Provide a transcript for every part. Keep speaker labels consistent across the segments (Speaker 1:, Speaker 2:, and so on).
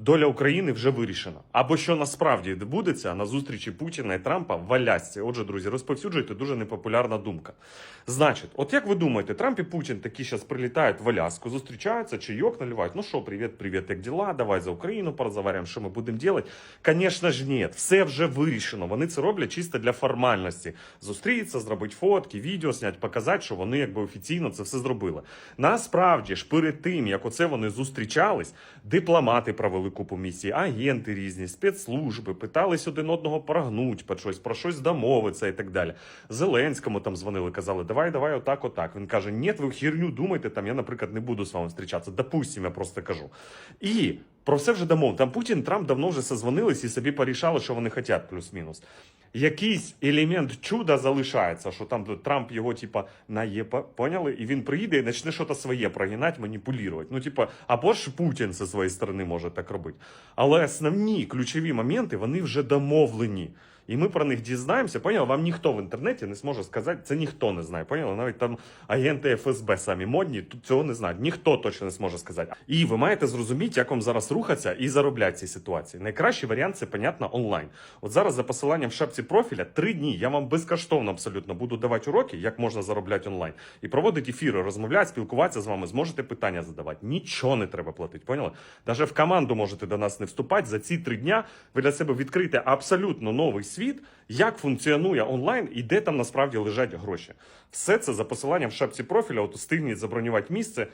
Speaker 1: доля України вже вирішена. Або що насправді відбудеться на зустрічі Путіна і Трампа в Алясці. Отже, друзі, розповсюджуйте дуже непопулярна думка. Значить, от як ви думаєте, Трамп і Путін такі зараз прилітають в Аляску, зустрічаються, чайок наливають. Ну що, привіт, привіт, як діла? Давай за Україну порозговоримо, що ми будемо робити. Звісно ж, ні, все вже вирішено. Вони це роблять чисто для формальності. Зустрітися, зробити фотки, відео зняти, показати, що вони якби офіційно це все зробили. Насправді ж, перед тим як оце вони зустрічались, дипломати провели купу місій, агенти різні, спецслужби, питались один одного прагнуть про щось, про щось домовитися і так далі. Зеленському там дзвонили, казали, давай, давай, отак, отак. Він каже: Ні, ви херню думайте, там я, наприклад, не буду з вами зустрічатися. Допустим, я просто кажу. І про все вже домов. Там Путін, Трамп давно вже созвонились і собі порішали, що вони хочуть, плюс-мінус. Якийсь елемент чуда залишається, що там Трамп його, типа, наєпа, поняли? І він приїде і почне щось своє прогинати, маніпулювати. Ну, типа, або ж Путін зі своєї сторони може так робити. Але основні ключові моменти вони вже домовлені. І ми про них дізнаємося. Поняли? Вам ніхто в інтернеті не зможе сказати, це ніхто не знає. Поняли? Навіть там агенти ФСБ самі модні, тут цього не знають. Ніхто точно не зможе сказати. І ви маєте зрозуміти, як вам зараз рухатися і заробляти ці ситуації. Найкращий варіант це, понятно, онлайн. От зараз за посиланням в шапці профіля три дні я вам безкоштовно абсолютно буду давати уроки, як можна заробляти онлайн. І проводити ефіри, розмовляти, спілкуватися з вами, зможете питання задавати. Нічого не треба платити. Поняли? Даже в команду можете до нас не вступати. За ці три дня ви для себе відкрите абсолютно новий світ, як функціонує онлайн і де там насправді лежать гроші. Все це за посиланням в шапці профіля. От встигніть забронювати місце.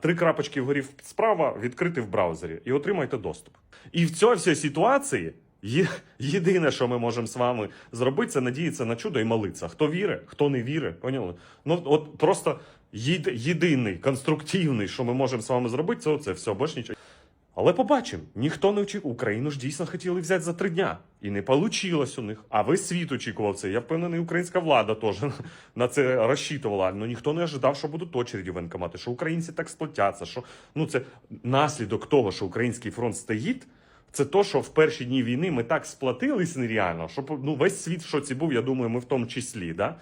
Speaker 1: Три крапочки вгорі справа відкрити в браузері і отримайте доступ. І в цій всій ситуації. Є, єдине, що ми можемо з вами зробити, це надіятися на чудо і молитися. Хто вірить, хто не вірить, поняли? Ну от просто єдиний конструктивний, що ми можемо з вами зробити, це оце все, більш нічого. Але побачимо, ніхто не очікував. Україну ж дійсно хотіли взяти за три дня. І не вийшло у них. А весь світ очікував це. Я впевнений, українська влада теж на це розчитувала. Ну ніхто не ожидав, що будуть очереді воєнкомати, що українці так сплотяться. Що ну це наслідок того, що український фронт стоїть. Це то, що в перші дні війни ми так сплатились нереально, що ну весь світ в шоці був. Я думаю, ми в тому числі. Да?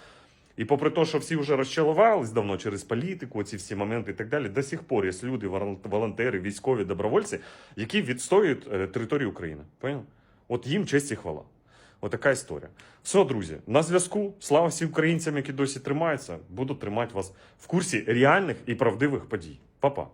Speaker 1: І попри те, що всі вже розчалувались давно через політику, ці всі моменти і так далі, до сих пор є люди, волон- волонтери, військові, добровольці, які відстоюють е, територію України. Поняв? От їм честь і хвала. Отака історія. Все, друзі, на зв'язку. Слава всім українцям, які досі тримаються. Буду тримати вас в курсі реальних і правдивих подій. Па-па.